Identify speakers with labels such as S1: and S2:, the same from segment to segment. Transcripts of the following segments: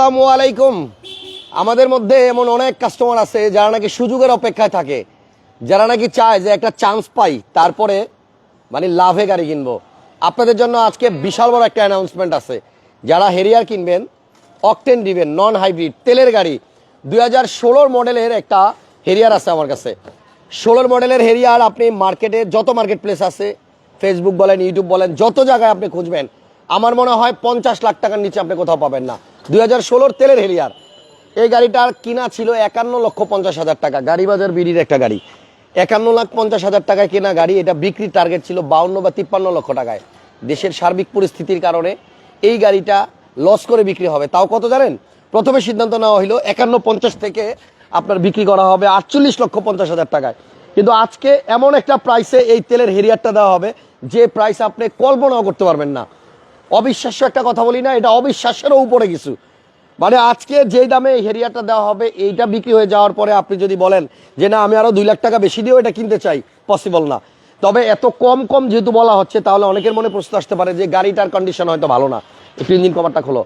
S1: আসসালামু আলাইকুম। আমাদের মধ্যে এমন অনেক কাস্টমার আছে যারা নাকি সুযোগের অপেক্ষায় থাকে, যারা নাকি চায় যে একটা চান্স পাই, তারপরে মানে লাভে গাড়ি কিনবো। আপনাদের জন্য আজকে বিশাল বড় একটা অ্যানাউন্সমেন্ট আছে। যারা হেরিয়ার কিনবেন অকটেন দিবেন নন হাইব্রিড তেলের গাড়ি। দুই হাজার ষোলোর মডেলের একটা হেরিয়ার আছে আমার কাছে। ষোলোর মডেলের হেরিয়ার আপনি মার্কেটে যত মার্কেট প্লেস আছে ফেসবুক বলেন ইউটিউব বলেন, যত জায়গায় আপনি খুঁজবেন আমার মনে হয় পঞ্চাশ লাখ টাকার নিচে আপনি কোথাও পাবেন না। দুই হাজার ষোলোর তেলের হেরিয়ার এই গাড়িটার কিনা ছিল একান্ন লক্ষ পঞ্চাশ হাজার টাকা। গাড়ি বাজার বিডির একটা গাড়ি। একান্ন লাখ পঞ্চাশ হাজার টাকায় কেনা গাড়ি, এটা বিক্রির টার্গেট ছিল বাউন্ন বা তিপ্পান্ন লক্ষ টাকায়। দেশের সার্বিক পরিস্থিতির কারণে এই গাড়িটা লস করে বিক্রি হবে। তাও কত জানেন? প্রথমে সিদ্ধান্ত নেওয়া হলো একান্ন পঞ্চাশ থেকে আপনার বিক্রি করা হবে আটচল্লিশ লক্ষ পঞ্চাশ হাজার টাকায়। কিন্তু আজকে এমন একটা প্রাইসে এই তেলের হেরিয়ারটা দেওয়া হবে, যে প্রাইস আপনি কল্পনাও করতে পারবেন না। অবিশ্বাস্য একটা কথা বলি না, এটা অবিশ্বাসেরও উপরে কিছু। মানে আজকে যেই দামে হেরিয়ারটা দেওয়া হবে, এইটা বিক্রি হয়ে যাওয়ার পরে আপনি যদি বলেন যে না, আমি আরও দুই লাখ টাকা বেশি দিয়েও এটা কিনতে চাই পসিবল না। তবে এত কম কম যেহেতু বলা হচ্ছে, তাহলে অনেকের মনে প্রশ্ন আসতে পারে যে গাড়িটার কন্ডিশন হয়তো ভালো না, একটু ইঞ্জিন কভারটা খোলো।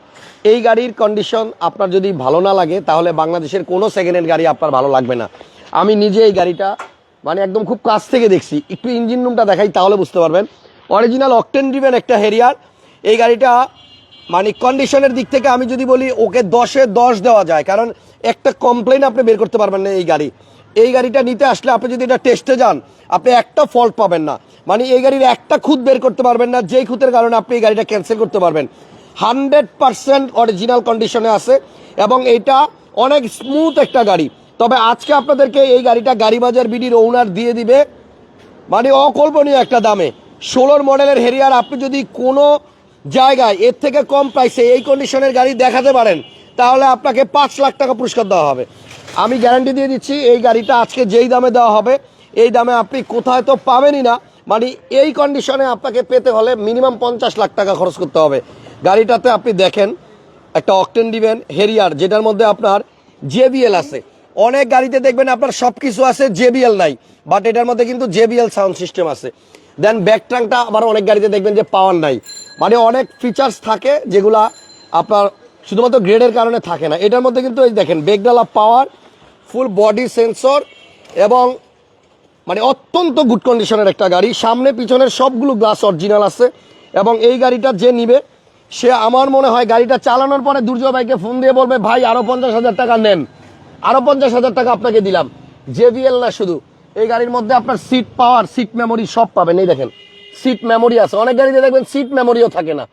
S1: এই গাড়ির কন্ডিশন আপনার যদি ভালো না লাগে, তাহলে বাংলাদেশের কোনো সেকেন্ড হ্যান্ড গাড়ি আপনার ভালো লাগবে না। আমি নিজে এই গাড়িটা মানে একদম খুব কাছ থেকে দেখছি। একটু ইঞ্জিন রুমটা দেখাই, তাহলে বুঝতে পারবেন। অরিজিনাল অকটেন ড্রিভেন একটা হেরিয়ার এই গাড়িটা মানে কন্ডিশনের দিক থেকে আমি যদি বলি, ওকে দশে দশ দেওয়া যায়। কারণ একটা কমপ্লেন আপনি বের করতে পারবেন না এই গাড়ি। এই গাড়িটা নিতে আসলে আপনি যদি এটা টেস্টে যান, আপনি একটা ফল্ট পাবেন না। মানে এই গাড়ির একটা খুঁত বের করতে পারবেন না, যেই খুঁতের কারণে আপনি এই গাড়িটা ক্যান্সেল করতে পারবেন। হান্ড্রেড পার্সেন্ট অরিজিনাল কন্ডিশনে আছে এবং এটা অনেক স্মুথ একটা গাড়ি। তবে আজকে আপনাদেরকে এই গাড়িটা গাড়ি বাজার বিডির ওনার দিয়ে দিবে। মানে অকল্পনীয় একটা দামে। ষোলোর মডেলের হেরিয়ার আপনি যদি কোনো জায়গায়, এর থেকে কম প্রাইসে এই কন্ডিশনের গাড়ি দেখাতে পারেন, তাহলে আপনাকে পাঁচ লাখ টাকা পুরস্কার দেওয়া হবে। আমি গ্যারান্টি দিয়ে দিচ্ছি, এই গাড়িটা আজকে যেই দামে দেওয়া হবে, এই দামে আপনি কোথায় তো পাবেনই না মানে এই কন্ডিশনে আপনাকে পেতে হলে মিনিমাম পঞ্চাশ লাখ টাকা খরচ করতে হবে। গাড়িটাতে আপনি দেখেন, একটা অকটেন দিবেন হেরিয়ার যেটার মধ্যে আপনার জেবিএল আছে। অনেক গাড়িতে দেখবেন আপনার সব কিছু আছে জেবিএল নাই বাট এটার মধ্যে কিন্তু জেবিএল সাউন্ড সিস্টেম আছে। দেন ব্যাক ট্রাঙ্কটা আবার অনেক গাড়িতে দেখবেন যে পাওয়ার নাই। মানে অনেক ফিচার্স থাকে যেগুলা আপনার শুধুমাত্র গ্রেডের কারণে থাকে না। এটার মধ্যে কিন্তু এই দেখেন, বেগডালা পাওয়ার ফুল বডি সেন্সর এবং মানে অত্যন্ত গুড কন্ডিশনের একটা গাড়ি। সামনে পিছনের সবগুলো গ্লাস অরিজিনাল আছে এবং এই গাড়িটা যে নিবে, সে আমার মনে হয় গাড়িটা চালানোর পরে দুর্জয় ভাইকে ফোন দিয়ে বলবে, ভাই, আরও পঞ্চাশ হাজার টাকা নেন। আরও পঞ্চাশ হাজার টাকা আপনাকে দিলাম। জেবিএল না শুধু, এই গাড়ির মধ্যে আপনার সিট পাওয়ার সিট মেমোরি সব পাবেন। এই দেখেন সিট মেমোরি আছে। অনেক গাড়িতে দেখবেন সিট মেমোরিও থাকে না।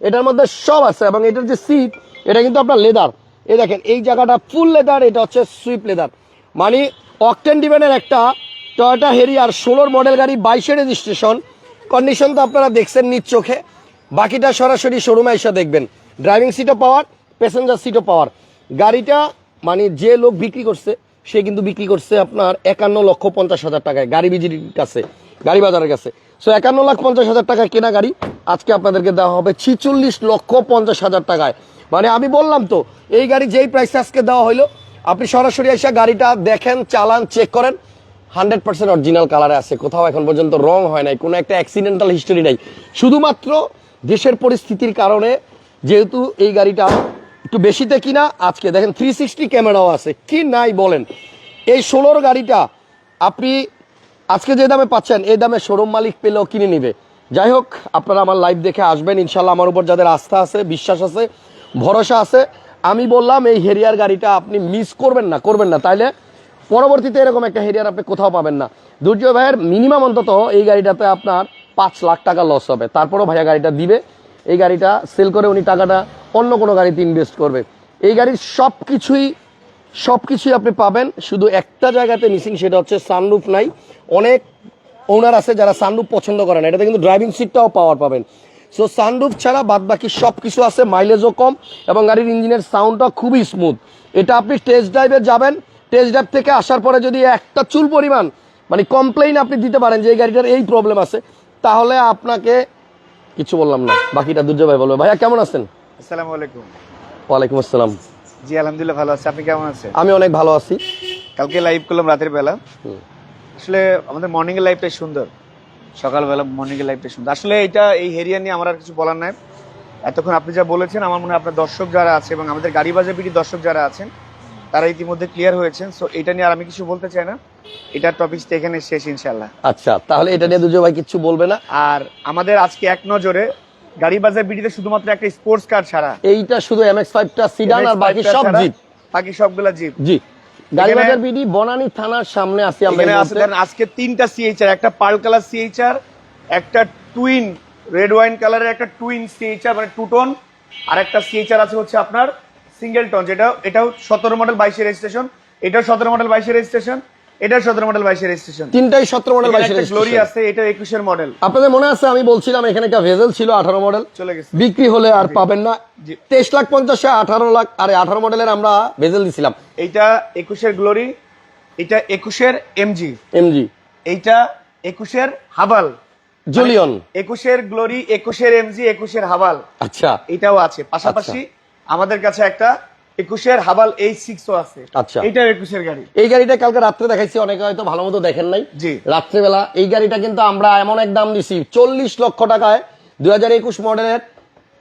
S1: এটার মধ্যে সব আছে এবং এটার যে সিট এটা কিন্তু আপনার লেদার এই দেখেন, এই জায়গাটা ফুল লেদার এটা হচ্ছে সুইপ লেদার মানে অকটেন ডিভেনের একটা টয়োটা হেরিয়ার ষোলোর মডেল গাড়ি, বাইশে রেজিস্ট্রেশন কন্ডিশন তো আপনারা দেখছেন নিজ চোখে। বাকিটা সরাসরি শোরুমে এসে দেখবেন। ড্রাইভিং সিটও পাওয়ার প্যাসেঞ্জার সিটও পাওয়ার। গাড়িটা মানে যে লোক বিক্রি করছে, সে কিন্তু বিক্রি করছে আপনার একান্ন লক্ষ পঞ্চাশ হাজার টাকায়। গাড়ি বিজির কাছে গাড়ি বাজারের কাছে। সো একান্ন লাখ পঞ্চাশ হাজার টাকায় কেনা গাড়ি। আজকে আপনাদেরকে দেওয়া হবে ছিচল্লিশ লক্ষ পঞ্চাশ হাজার টাকায়। মানে আমি বললাম তো, এই গাড়ি যেই প্রাইস আজকে দেওয়া হলো আপনি সরাসরি এসে গাড়িটা দেখেন, চালান চেক করেন। হান্ড্রেড পার্সেন্ট অরিজিনাল কালারে আছে। কোথাও এখন পর্যন্ত রং হয় নাই, কোনো একটা অ্যাক্সিডেন্টাল হিস্টোরি নাই। শুধুমাত্র দেশের পরিস্থিতির কারণে যেহেতু এই গাড়িটা একটু বেশিতে কিনা, আজকে দেখেন থ্রি সিক্সটি ক্যামেরাও আছে। কি নাই বলেন? এই ষোলোর গাড়িটা আপনি আজকে যে দামে পাচ্ছেন, এই দামে শোরুম মালিক পেলেও কিনে নিবে। যাই হোক, আপনারা আমার লাইভ দেখে আসবেন ইনশাল্লাহ আমার উপর যাদের আস্থা আছে, বিশ্বাস আছে, ভরসা আছে, আমি বললাম এই হেরিয়ার গাড়িটা আপনি মিস করবেন না করবেন না। তাইলে পরবর্তীতে এরকম একটা হেরিয়ার আপনি কোথাও পাবেন না। দুর্জয় ভাইয়ের মিনিমাম অন্তত এই গাড়িটাতে আপনার পাঁচ লাখ টাকা লস হবে। তারপরও ভাইয়া গাড়িটা দিবে। এই গাড়িটা সেল করে উনি টাকাটা অন্য কোনো গাড়িতে ইনভেস্ট করবে। এই গাড়ির সব কিছুই সব কিছুই আপনি পাবেন। শুধু একটা জায়গাতে মিসিং সেটা হচ্ছে সানরুফ নাই। অনেক ওনার আছে যারা সানরুফ পছন্দ করেন এটাতে কিন্তু ড্রাইভিং সিটটাও পাওয়ার পাবেন। সো সানরুফ ছাড়া বাদ বাকি সব কিছু আছে মাইলেজও কম এবং গাড়ির ইঞ্জিনের সাউন্ডটা খুবই স্মুথ এটা আপনি টেস্ট ড্রাইভে যাবেন। টেস্ট ড্রাইভ থেকে আসার পরে যদি একটা চুল পরিমাণ মানে কমপ্লেইন আপনি দিতে পারেন যে এই গাড়িটার এই প্রবলেম আছে তাহলে আপনাকে কিছু বললাম না। বাকিটা দুর্জয় ভাই বলবে। ভাইয়া কেমন আছেন?
S2: আসসালামু আলাইকুম।
S1: ওয়ালাইকুম আসসালাম।
S2: জি আলহামদুলিল্লাহ ভালো আছি। আপনি কেমন আছেন?
S1: আমি অনেক ভালো আছি।
S2: কালকে লাইভ করলাম রাতের বেলা। আসলে আমাদের মর্নিং এর লাইফটাই সুন্দর। সকালবেলা মর্নিং এর লাইফটাই সুন্দর। আসলে এটা এই হেরিয়া নিয়ে আমার আর কিছু বলার নাই। এতক্ষণ আপনি যা বলেছেন আমার মনে হয় আপনার দর্শক যারা আছে এবং আমাদের গাড়ি বাজার বিডি দর্শক যারা আছেন তারা ইতিমধ্যে ক্লিয়ার হয়েছেন। সো এটা নিয়ে আর আমি কিছু বলতে চাই না। এটার টপিকসটা এখানে শেষ ইনশাল্লাহ
S1: আচ্ছা তাহলে এটা নিয়ে দুজো ভাই কিছু বলবে না?
S2: আর আমাদের আজকে এক নজরে গাড়ি বাজার বিডিতে শুধুমাত্র একটা স্পোর্টস কার ছাড়া।
S1: এইটা শুধু এমএক্স ফাইভটা সিডান আর বাকি সব জিপ
S2: বাকি সবগুলা জিপ
S1: জি। গাড়িবাজার বিডি বনানী থানার সামনে আছি আমরা
S2: আজকে তিনটা সিএইচআর একটা পার্ল কালার সিএইচআর একটা টুইন রেড ওয়াইন কালারের একটা টুইন সিএইচআর মানে টু টোন আর একটা সিএইচআর আছে হচ্ছে আপনার সিঙ্গেল টোন যেটা এটাও সতেরো মডেল বাইশের রেজিস্ট্রেশন এটাও সতেরো মডেল বাইশের রেজিস্ট্রেশন এটাও সতেরো মডেল রেজিস্ট্রেশন
S1: তিনটাই মডেল বাইশের
S2: গ্লোরি আছে এটা একুশের মডেল
S1: আপনাদের মনে আছে আমি বলছিলাম এখানে একটা ভেজেল ছিল আঠারো মডেল
S2: চলে গেছে।
S1: বিক্রি হলে আর পাবেন না।
S2: জি।
S1: তেইশ লাখ পঞ্চাশে আঠারো লাখ আর আঠারো মডেলের আমরা ভেজেল দিছিলাম।
S2: এইটা একুশের গ্লোরি এটা একুশের এমজি
S1: এমজি
S2: এইটা হাবাল।
S1: জুলিয়ন।
S2: গ্লোরি এমজি একুশের হাবাল।
S1: আচ্ছা।
S2: এটাও আছে। পাশাপাশি আমাদের কাছে একটা একুশের হাবাল এইচ সিক্সও আছে
S1: আচ্ছা।
S2: এটাও একুশের গাড়ি
S1: এই গাড়িটা কালকে রাত্রে দেখাইছি অনেকে হয়তো ভালো মতো দেখেন নাই
S2: জি।
S1: রাত্রেবেলা এই গাড়িটা কিন্তু আমরা এমন এক দাম দিছি চল্লিশ লক্ষ টাকায় দুই হাজার একুশ মডেলের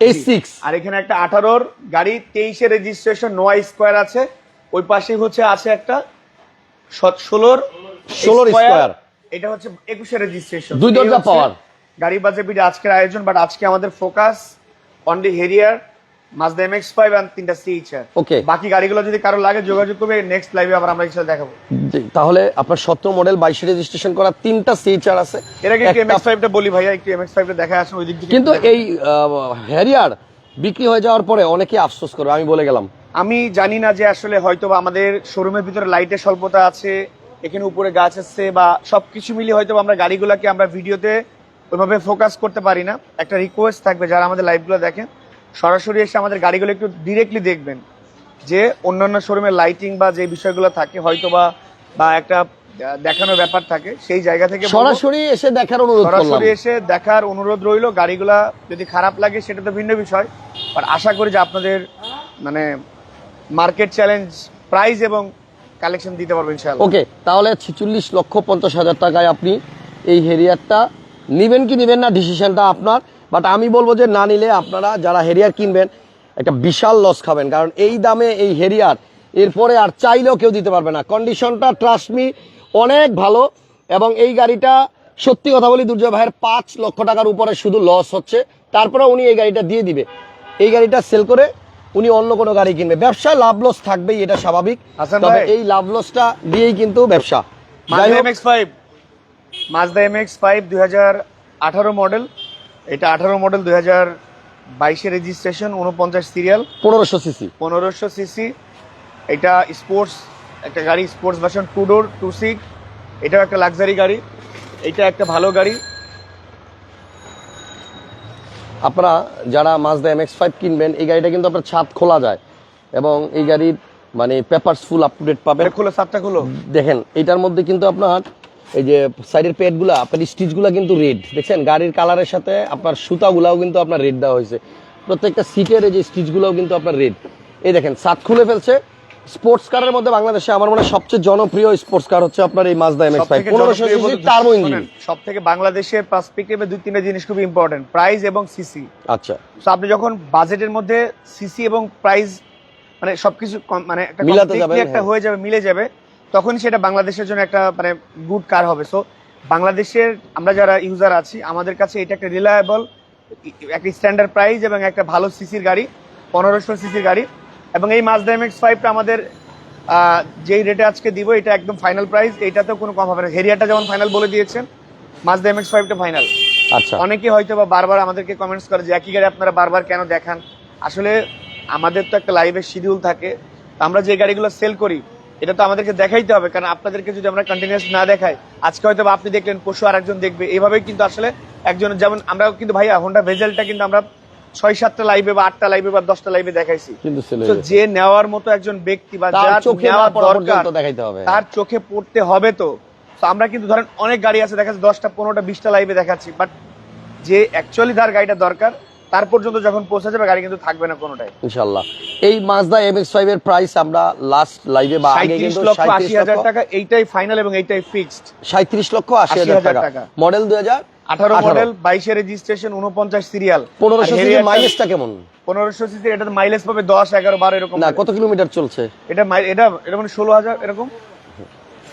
S1: এই সিক্স
S2: আর এখানে একটা আঠারোর গাড়ি তেইশের রেজিস্ট্রেশন নোয়া স্কোয়ার আছে ওই পাশে হচ্ছে আছে একটা ষোলোর
S1: 16
S2: Square,
S1: Square।
S2: এটা হচ্ছে একুশের রেজিস্ট্রেশন
S1: দুই দরজা power।
S2: গাড়ি বাজে আজকের আয়োজন বাট আজকে আমাদের focus on the Harrier Mazda M X five আর তিনটা সিএইচআর
S1: Okay.
S2: বাকি গাড়িগুলো যদি কারও লাগে যোগাযোগ করবে নেক্সট লাইভে আবার আমরা ইনশাল্লাহ দেখাবো।
S1: তাহলে আপনার সতেরো মডেল বাইশে রেজিস্ট্রেশন করা তিনটা সিচার আছে।
S2: এর আগে একটু এমএক্স ফাইভটা বলি ভাইয়া একটু এমএক্স ফাইভটা দেখা আসুন ওই দিক থেকে
S1: কিন্তু এই হ্যারিয়ার বিক্রি হয়ে যাওয়ার পরে অনেকে আফসোস করবে আমি বলে গেলাম।
S2: আমি জানি না যে আসলে হয়তো আমাদের শোরুমের ভিতরে লাইটের স্বল্পতা আছে এখানে উপরে গাছ আছে বা সবকিছু মিলিয়ে হয়তো আমরা গাড়িগুলোকে আমরা ভিডিওতে ওইভাবে ফোকাস করতে পারি না। একটা রিকোয়েস্ট থাকবে যারা আমাদের লাইভগুলো দেখেন সরাসরি এসে আমাদের গাড়িগুলো একটু ডিরেক্টলি দেখবেন যে অন্যান্য শোরুমের লাইটিং বা যে বিষয়গুলো থাকে হয়তো বা বা একটা দেখানোর ব্যাপার থাকে সেই জায়গা থেকে
S1: সরাসরি এসে দেখার অনুরোধ
S2: সরাসরি এসে দেখার অনুরোধ রইল গাড়িগুলা যদি খারাপ লাগে সেটা তো ভিন্ন বিষয় আর আশা করি যে আপনাদের মানে মার্কেট চ্যালেঞ্জ প্রাইস এবং কালেকশন দিতে পারবেন ইনশাআল্লাহ।
S1: ওকে তাহলে ছেচল্লিশ লক্ষ পঞ্চাশ হাজার টাকায় আপনি এই হেরিয়ারটা নিবেন কি নিবেন না ডিসিশনটা আপনার। বাট আমি বলব যে না নিলে আপনারা যারা হেরিয়ার কিনবেন একটা বিশাল লস খাবেন। কারণ এই দামে এই হেরিয়ার এরপরে আর চাইলেও কেউ দিতে পারবে না। কন্ডিশনটা ট্রাস্টমি অনেক ভালো। এবং এই গাড়িটা সত্যি কথা বলি দুর্জয় ভাইয়ের পাঁচ লক্ষ টাকার উপরে শুধু লস হচ্ছে। তারপরে উনি এই গাড়িটা দিয়ে দিবে। এই গাড়িটা সেল করে উনি অন্য কোনো গাড়ি কিনবে। ব্যবসায় লাভ লস থাকবেই এটা স্বাভাবিক। তবে এই লাভ লসটা দিয়েই কিন্তু ব্যবসা।
S2: মাজদা
S1: হোক,
S2: M X five Mazda M X five দুই হাজার আঠারো মডেল এটা আঠারো মডেল দুই হাজার বাইশে রেজিস্ট্রেশন উনপঞ্চাশ সিরিয়াল
S1: পনেরোশো সিসি
S2: পনেরোশো সিসি এটা স্পোর্টস একটা গাড়ি sports version two door two seat এটাও একটা লাক্সারি গাড়ি এটা একটা ভালো গাড়ি।
S1: আপনারা যারা মাজদা এম এক্স ফাইভ কিনবেন এই গাড়িটা কিন্তু আপনার ছাদ খোলা যায় এবং এই গাড়ির মানে papers full up to date পাবেন।
S2: খুলো সাতটা খুলো।
S1: দেখেন এটার মধ্যে কিন্তু আপনার এই যে সাইডের প্যাডগুলা আপনার স্টিচগুলা কিন্তু রেড দেখছেন? গাড়ির কালারের সাথে আপনার সুতাগুলাও কিন্তু আপনার রেড দেওয়া হয়েছে। প্রত্যেকটা সিটের এই যে স্টিচগুলাও কিন্তু আপনার রেড এই দেখেন সাত খুলে ফেলছে। স্পোর্টস কারের মধ্যে বাংলাদেশে আমার মনে হয় সবচেয়ে জনপ্রিয় স্পোর্টস কার হচ্ছে আপনার এই মাজদা এম এক্স ফাইভ পনেরোশো সিসি টার্বো ইঞ্জিন
S2: সব থেকে বাংলাদেশের পার্সপেক্টিভে দুই তিনটা জিনিস খুব ইম্পর্টেন্ট প্রাইস এবং সিসি
S1: আচ্ছা।
S2: তো আপনি যখন বাজেটের মধ্যে সিসি এবং প্রাইস মানে সবকিছু মানে একটা
S1: মিলাতে যাবেন,
S2: একটা
S1: হ্যাঁ।
S2: হয়ে যাবে মিলে যাবে তখন সেটা বাংলাদেশের জন্য একটা মানে গুড কার হবে। সো বাংলাদেশের আমরা যারা ইউজার আছি আমাদের কাছে এটা একটা রিলায়েবল একটা স্ট্যান্ডার্ড প্রাইস এবং একটা ভালো সিসির গাড়ি পনেরোশো সিসির গাড়ি। এবং এই মাজদা এম এক্স ফাইভটা আমাদের যেই রেটে আজকে দিব এটা একদম ফাইনাল প্রাইস এটাতেও কোনো কম হবে না। হেরিয়াটা যেমন ফাইনাল বলে দিয়েছেন মাজদা এম এক্স ফাইভটা ফাইনাল
S1: আচ্ছা।
S2: অনেকে হয়তো বা বারবার আমাদেরকে কমেন্টস করে যে একই গাড়ি আপনারা বারবার কেন দেখান? আসলে আমাদের তো একটা লাইভের শিডিউল থাকে। আমরা যে গাড়িগুলো সেল করি এটা তো আমাদেরকে দেখাইতে হবে কারণ আপনাদেরকে যদি আমরা কন্টিনিউস না দেখাই আজকে হয়তো আপনি দেখলেন পশু আরেকজন দেখবে। এইভাবেই কিন্তু আসলে একজন যেমন আমরা কিন্তু ভাইয়া হোন্ডা ভেজেলটা কিন্তু আমরা ছয় সাতটা লাইভে বা আটটা লাইভে বা দশটা লাইভে দেখাইছি। যে নেওয়ার মতো একজন ব্যক্তি বা যার
S1: চোখে
S2: নেওয়া দরকার তার চোখে পড়তে হবে তো। তো আমরা কিন্তু ধরেন অনেক গাড়ি আছে দেখা যাচ্ছে দশটা পনেরোটা বিশটা লাইভে দেখাচ্ছি। বাট যে অ্যাকচুয়ালি তার গাড়িটা দরকার তার পর্যন্ত যখন পৌঁছে যাবে গাড়ি কিন্তু থাকবে না কোনোটাই।
S1: ইনশাল্লাহ এই মাজদা এম এক্স ফাইভ এর প্রাইস আমরা লাস্ট লাইভে বা আগে কিন্তু
S2: লক্ষ আশি
S1: 37
S2: হাজার টাকা এইটাই ফাইনাল এবং এইটাই ফিক্সড
S1: সাঁত্রিশ লক্ষ আশি
S2: 80,000
S1: হাজার টাকা। মডেল দুই হাজার
S2: আঠারো
S1: 18
S2: মডেল বাইশে রেজিস্ট্রেশন উনপঞ্চাশ সিরিয়াল
S1: পনেরোশো সিসির মাইলেজটা কেমন?
S2: পনেরোশো সিসির এটা মাইলেজ পাবে দশ এগারো বারো এরকম
S1: না কত কিলোমিটার চলছে?
S2: এটা এটা এটা মানে ষোলো হাজার এরকম?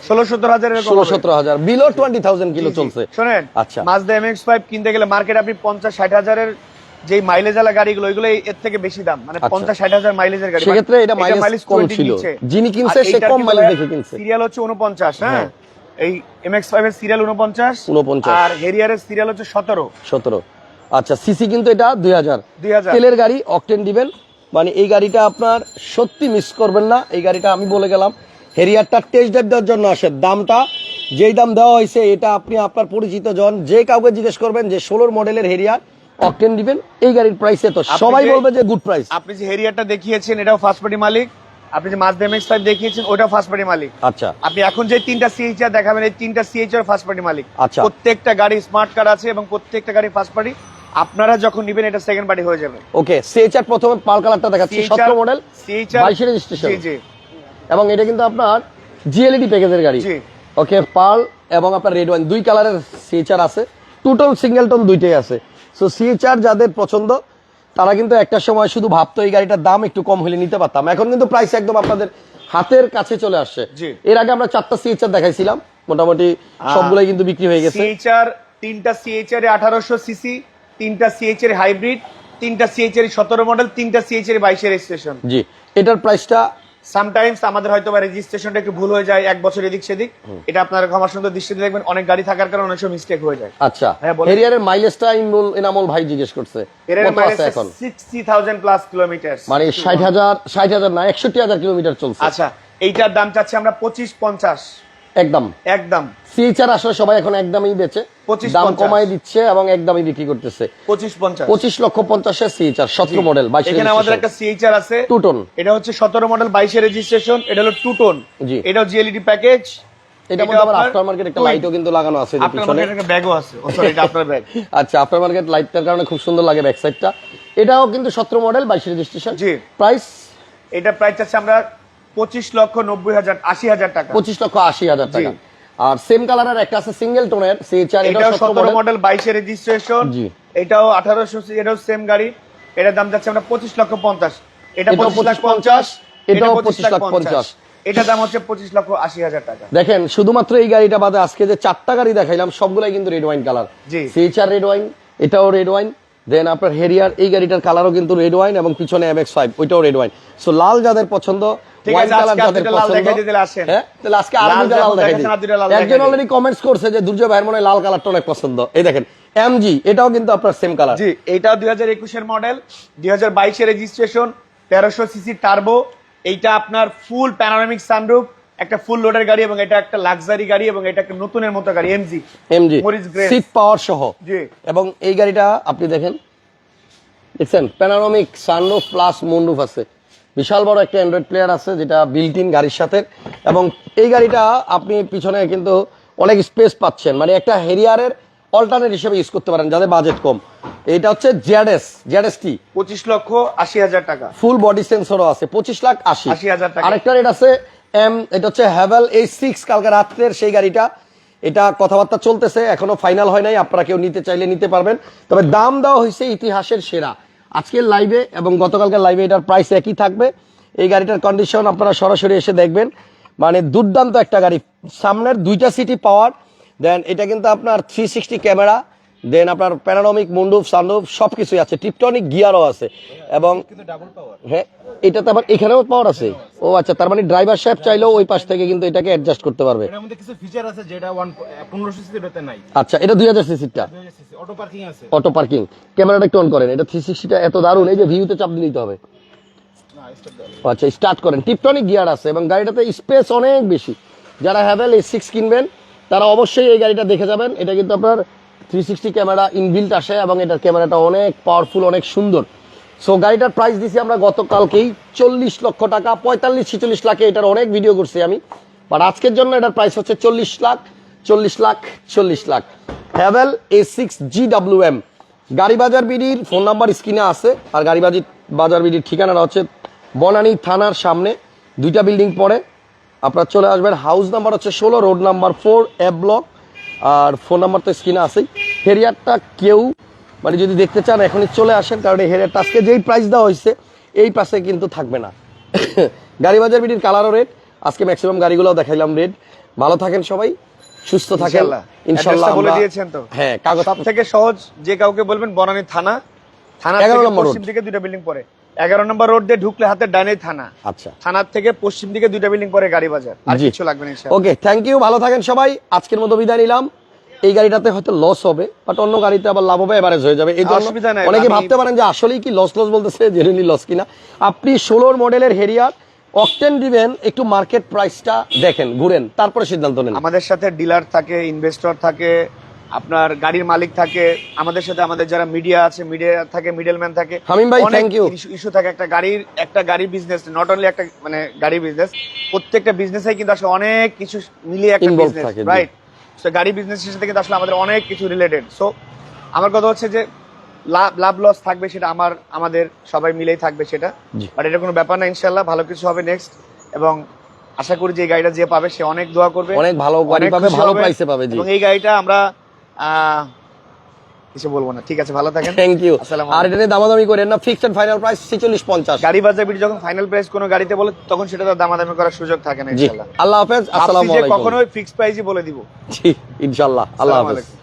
S2: ষোলো সত্তর হাজার
S1: ষোলো সতেরো হাজার। Below twenty thousand kilo. চলছে।
S2: শোনেন
S1: আচ্ছা।
S2: মাজদা এমএক্স ফাইভ কিনতে গেলে মার্কেট আপনি পঞ্চাশ ষাট হাজারের যে মাইলেজ আলা গাড়িগুলো ওইগুলো এর থেকে বেশি দাম। মানে
S1: আচ্ছা।
S2: পঞ্চাশ ষাট হাজার মাইলেজের গাড়ি।
S1: সেক্ষেত্রে এটা mileage কম ছিল। যিনি কিনছে সে কম mileage দেখে কিনছে।
S2: সিরিয়াল হচ্ছে উনপঞ্চাশ হ্যাঁ?
S1: হ্যাঁ।
S2: এই এমএক্স ফাইভ এর সিরিয়াল উনপঞ্চাশ
S1: 49
S2: আর হেরিয়ারের সিরিয়াল হচ্ছে সতেরো।
S1: সতেরো। আচ্ছা সিসি কিন্তু এটা দুই হাজার। তেলের গাড়ি অকটেন দিবেন মানে এই গাড়িটা আপনার সত্যি মিস করবেন না। এই গাড়িটা আমি বলে গেলাম। হেরিয়ারটা টেস্ট ড্রাইভ দেওয়ার জন্য আসে। দামটা যেই দাম দেওয়া হয়েছে এটা আপনি আপনার পরিচিত জন যে কাউকে জিজ্ঞেস করবেন যে ষোলোর মডেলের হেরিয়ার অকটেন দিবেন এই গাড়ির প্রাইসে তো
S2: আপনি
S1: সবাই বলবে যে গুড প্রাইস
S2: আপনি যে হেরিয়ারটা দেখিয়েছেন এটাও ফার্স্ট পার্টি মালিক। আপনি যে মাজদা এমএক্স ফাইভ দেখিয়েছেন ওটাও ফার্স্ট পার্টি মালিক।
S1: আচ্ছা।
S2: আপনি এখন যে তিনটা সিএইচআর দেখাবেন এই তিনটা সিএইচআর ফার্স্ট পার্টি মালিক।
S1: আচ্ছা।
S2: প্রত্যেকটা গাড়ি স্মার্ট কার্ড আছে এবং প্রত্যেকটা গাড়ি ফার্স্ট পার্টি আপনারা যখন নিবেন এটা সেকেন্ড পার্টি হয়ে যাবে।
S1: ওকে সিএচআর প্রথমে পাল কালারটা দেখাচ্ছি
S2: CHR
S1: সতেরো মডেল
S2: CHR
S1: বাইশে রেজিস্ট্রেশন
S2: জি জি।
S1: এবং এটা কিন্তু আপনার জিএলইডি প্যাকেজের গাড়ি।
S2: জি।
S1: ওকে পার্ল এবং আপনার রেড ওয়াইন দুই কালারের সিএচআর আছে। টু টোন সিঙ্গেল টোন দুইটাই আছে। সো সিএচআর যাদের পছন্দ তারা কিন্তু একটা সময় শুধু ভাবতো এই গাড়িটার দাম একটু কম হলে নিতে পারতাম। এখন কিন্তু প্রাইস একদম আপনাদের হাতের কাছে চলে আসছে। এর আগে আমরা চারটা সিএচআর দেখাইছিলাম মোটামুটি সবগুলোই কিন্তু বিক্রি হয়ে গেছে।
S2: সিএইচআর তিনটা সিএইচআর আঠারোশো সিসি তিনটা সিএইচআর হাইব্রিড তিনটা সিএইচআর সতেরো মডেল তিনটা সিএইচআর বাইশের রেজিস্ট্রেশন
S1: জি এটার প্রাইসটা
S2: সামটাইমস আমাদের হয়তো বা রেজিস্ট্রেশনটা একটু ভুল হয়ে যায় এক বছর এদিক সেদিক। এটা আপনারা ক্ষমা সুন্দর দৃষ্টিতে দেখবেন অনেক গাড়ি থাকার কারণে অনেক সময় মিস্টেক হয়ে যায়।
S1: আচ্ছা
S2: হ্যাঁ।
S1: হেরিয়ারের মাইলেজটা ইমরুল এনামল ভাই জিজ্ঞেস করছে।
S2: এর
S1: কত
S2: মাইলেজ
S1: এখন?
S2: সিক্সটি থাউজেন্ড প্লাস কিলোমিটার
S1: মানে ষাট হাজার ষাট হাজার না একষট্টি হাজার কিলোমিটার চলছে।
S2: আচ্ছা এইটার দাম চাচ্ছি আমরা পঁচিশ পঞ্চাশ।
S1: একদম।
S2: একদম।
S1: সিএচআর আসলে সবাই এখন একদমই বেচে
S2: 25
S1: দাম
S2: 50
S1: কমাই দিচ্ছে এবং একদমই বিক্রি করতেছে।
S2: পঁচিশ পঞ্চাশ।
S1: পঁচিশ লক্ষ পঞ্চাশের সিএচআর সতেরো মডেল বাইশ
S2: এখানে আমাদের একটা সিএইচআর আছে।
S1: টুটন
S2: এটা হচ্ছে সতেরো মডেল বাইশে রেজিস্ট্রেশন এটা হলো টু টোন
S1: জি।
S2: এটাও জিএলইডি প্যাকেজ
S1: এটা মধ্যে আবার আফটার মার্কেট একটা লাইটও কিন্তু লাগানো আছে পিছনে।
S2: মার্কেটে একটা ব্যাগও আছে। ও সরি এটা আপনার ব্যাগ
S1: আচ্ছা আফটার মার্কেট লাইটটার কারণে খুব সুন্দর লাগে ব্যাক সাইডটা এটাও কিন্তু সতেরো মডেল বাইশ রেজিস্ট্রেশন
S2: জি।
S1: প্রাইস
S2: এটা প্রাইস আছে আমরা পঁচিশ লক্ষ নব্বই হাজার আশি হাজার টাকা।
S1: পঁচিশ লক্ষ আশি হাজার টাকা। আর সেম কালারের একটা আছে সিঙ্গেল টোনের সিএচআর মডেল
S2: রেজিস্ট্রেশন
S1: জি।
S2: এটাও আঠারোশো এটাও সেম গাড়ি। এটার দাম যাচ্ছে আমরা পঁচিশ লক্ষ পঞ্চাশ। এটা
S1: এটাও
S2: লাখ
S1: 25
S2: এটা
S1: 25 লাখ
S2: দাম হচ্ছে পঁচিশ লক্ষ আশি হাজার টাকা।
S1: দেখেন শুধুমাত্র এই গাড়িটা বাদে আজকে যে চারটা গাড়ি দেখাইলাম সবগুলাই কিন্তু রেড ওয়াইন কালার
S2: জি।
S1: সিএচআর রেড ওয়াইন এটাও রেড ওয়াইন দেন আপনার হেরিয়ার এই গাড়িটার কালারও কিন্তু রেড ওয়াইন এবং পিছনে এমএক্স ফাইভ ওইটাও রেড ওয়াইন সো লাল যাদের পছন্দ হ্যাঁ একজন অলরেডি কমেন্টস করছে যে দুর্জয় ভাইয়ের মনে লাল কালারটা অনেক পছন্দ। এই দেখেন এমজি এটাও কিন্তু আপনার সেম কালার
S2: জি দুই হাজার একুশের মডেল দুই হাজার বাইশের রেজিস্ট্রেশন তেরোশো সিসি টার্বো এইটা আপনার ফুল প্যানোরামিক সানরুফ একটা ফুল লোডের গাড়ি এবং এটা একটা লাক্সারি গাড়ি এবং এটা একটা নতুনের মতো গাড়ি এমজি
S1: এমজি। সিট পাওয়ার সহ।
S2: জি।
S1: এবং এই গাড়িটা আপনি দেখেন দেখছেন? প্যানারোমিক সানরুফ প্লাস মুনরুফ আছে। বিশাল বড় একটা অ্যান্ড্রয়েড প্লেয়ার আছে যেটা বিল্ট ইন গাড়ির সাথে। এবং এই গাড়িটা আপনি পিছনে কিন্তু অনেক স্পেস পাচ্ছেন। মানে একটা হেরিয়ারের অল্টারনেট হিসেবে ইউজ করতে পারেন যাদের বাজেট কম। এটা হচ্ছে জেডএস জেডএস টি
S2: পঁচিশ লক্ষ আশি হাজার টাকা।
S1: ফুল বডি সেন্সরও আছে পঁচিশ লাখ আশি।
S2: 80,000 টাকা।
S1: আরেকটা রেট আছে এম এটা হচ্ছে হ্যাভেল এই সিক্স কালকে রাত্রের সেই গাড়িটা। এটা কথাবার্তা চলতেছে এখনও ফাইনাল হয় নাই আপনারা কেউ নিতে চাইলে নিতে পারবেন। তবে দাম দেওয়া হয়েছে ইতিহাসের সেরা। আজকের লাইভে এবং গতকালকের লাইভে এটার প্রাইস একই থাকবে। এই গাড়িটার কন্ডিশন আপনারা সরাসরি এসে দেখবেন। মানে দুর্দান্ত একটা গাড়ি। সামনের দুইটা সিটি পাওয়ার দেন এটা কিন্তু আপনার থ্রি সিক্সটি ক্যামেরা দেন আপনার প্যানারমিক মুন্ডুপ সানরুফ সব কিছুই আছে। টিপটনিক গিয়ারও আছে। এবং হ্যাঁ এটাতে আবার এখানেও পাওয়ার আছে। ও আচ্ছা তার মানে ড্রাইভার সাহেব চাইলেও ওই পাশ থেকে কিন্তু এটাকে অ্যাডজাস্ট করতে পারবে।
S3: এটার মধ্যে কিছু ফিচার আছে যেটা ওয়ান পনেরোশো সিসির নাই।
S1: আচ্ছা এটা দুই হাজার সিসিটা
S3: অটো পার্কিং আছে।
S1: অটো পার্কিং ক্যামেরাটা একটু অন করেন। এটা থ্রি সিক্সটিটা এত দারুণ। এই যে ভিউতে চাপ দিতে হবে। আচ্ছা স্টার্ট করেন। টিপটনিক গিয়ার আছে এবং গাড়িটাতে স্পেস অনেক বেশি। যারা হ্যাভেল এই সিক্স কিনবেন তারা অবশ্যই এই গাড়িটা দেখে যাবেন। এটা কিন্তু আপনার থ্রি সিক্সটি ক্যামেরা ইনবিল্ট আসে এবং এটার ক্যামেরাটা অনেক পাওয়ারফুল অনেক সুন্দর। সো গাড়িটার প্রাইস দিছি আমরা গতকালকেই চল্লিশ লক্ষ টাকা, পঁয়তাল্লিশ, ছিচল্লিশ লাখে এটার অনেক ভিডিও করছি আমি। বাট আজকের জন্য এটার প্রাইস হচ্ছে চল্লিশ লাখ চল্লিশ লাখ চল্লিশ lakh. Haval A six G W M Gari Bazar বিডির phone number স্ক্রিনে আছে, আর গাড়ি বাজি বাজার বিডির ঠিকানাটা হচ্ছে বনানী থানার সামনে। দুইটা বিল্ডিং পরে আপনার চলে আসবেন। হাউস নাম্বার হচ্ছে ষোলো road number four A block R phone number তো স্ক্রিনে আছেই। হেরিয়ারটা কেউ মানে যদি দেখতে চান এখনই চলে আসেন কারণ এই হেরিয়ারটা আজকে যেই প্রাইস দেওয়া হয়েছে এই প্রাইসে কিন্তু থাকবে না। গাড়ি বাজার বিটির কালারও রেড আজকে ম্যাক্সিমাম গাড়িগুলো দেখাইলাম রেড ভালো থাকেন সবাই সুস্থ থাকেন।
S2: ইনশাল্লাহ। বলে দিয়েছেন তো?
S1: হ্যাঁ কাগজ
S2: সব থেকে সহজ যে কাউকে বলবেন বনানী থানা। থানা
S1: 11
S2: থেকে
S1: নম্বর
S2: পশ্চিম দিকে দুইটা বিল্ডিং পরে এগারো নম্বর রোড দিয়ে ঢুকলে হাতের ডানে থানা।
S1: আচ্ছা।
S2: থানার থেকে পশ্চিম দিকে দুইটা বিল্ডিং পরে গাড়ি বাজার। আর কিছু লাগবে না
S1: ওকে থ্যাংক ইউ ভালো থাকেন সবাই। আজকের মতো বিদায় নিলাম। এই গাড়িটাতে হয়তো লস হবে বাট অন্য গাড়িতে আবার লাভ হবে এভারেজ হয়ে যাবে। এই জন্য
S2: অসুবিধা নাই,
S1: অনেকে ভাবতে পারেন যে আসলেই কি লস লস বলতেছে জেনুইনলি লস কিনা। আপনি ষোলোর মডেলের হেরিয়ার অকটেন দিবেন একটু মার্কেট প্রাইসটা দেখেন ঘুরেন তারপরে সিদ্ধান্ত নেন।
S2: আমাদের সাথে ডিলার থাকে ইনভেস্টর থাকে আপনার গাড়ির মালিক থাকে আমাদের সাথে আমাদের যারা মিডিয়া আছে মিডিয়া থাকে মিডলম্যান থাকে
S1: হামিম ভাই, thank you.
S2: ইস্যু থাকে। একটা গাড়ির একটা গাড়ি বিজনেস নট অনলি একটা মানে গাড়ি বিজনেস প্রত্যেকটা বিজনেসে কিন্তু আসলে অনেক কিছু মিলিয়ে একটা বিজনেস রাইট তো গাড়ি বিজনেসের সাথে কিন্তু আসলে আমাদের অনেক কিছু রিলেটেড সো আমার কথা হচ্ছে যে লাভ লাভ লস থাকবে সেটা আমার আমাদের সবাই মিলেই থাকবে সেটা। বাট এটা কোনো ব্যাপার না ইনশাল্লাহ ভালো কিছু হবে নেক্সট এবং আশা করি যে এই গাড়িটা যে পাবে সে অনেক দোয়া করবে।
S1: অনেক ভালো গাড়ি পাবে ভালো প্রাইসে পাবে
S2: এবং এই গাড়িটা আমরা কিছু বলব না। ঠিক আছে ভালো থাকেন।
S1: থ্যাংক ইউ আর এটা দামাদামি করেন না ফিক্সড ফাইনাল প্রাইস ছেচল্লিশ পঞ্চাশ।
S2: গাড়ি বাজার বিট যখন ফাইনাল প্রাইস কোনো গাড়িতে বলে তখন সেটা তো দামাদামি করার সুযোগ থাকে না ইনশাআল্লাহ
S1: আল্লাহ হাফেজ আসসালামু
S2: ভাবছি যে
S1: আলাইকুম।
S2: কখনোই ফিক্স প্রাইসই বলে দিব।
S1: জি ইনশাল্লাহ আল্লাহ হাফেজ।
S2: আলাইকুম।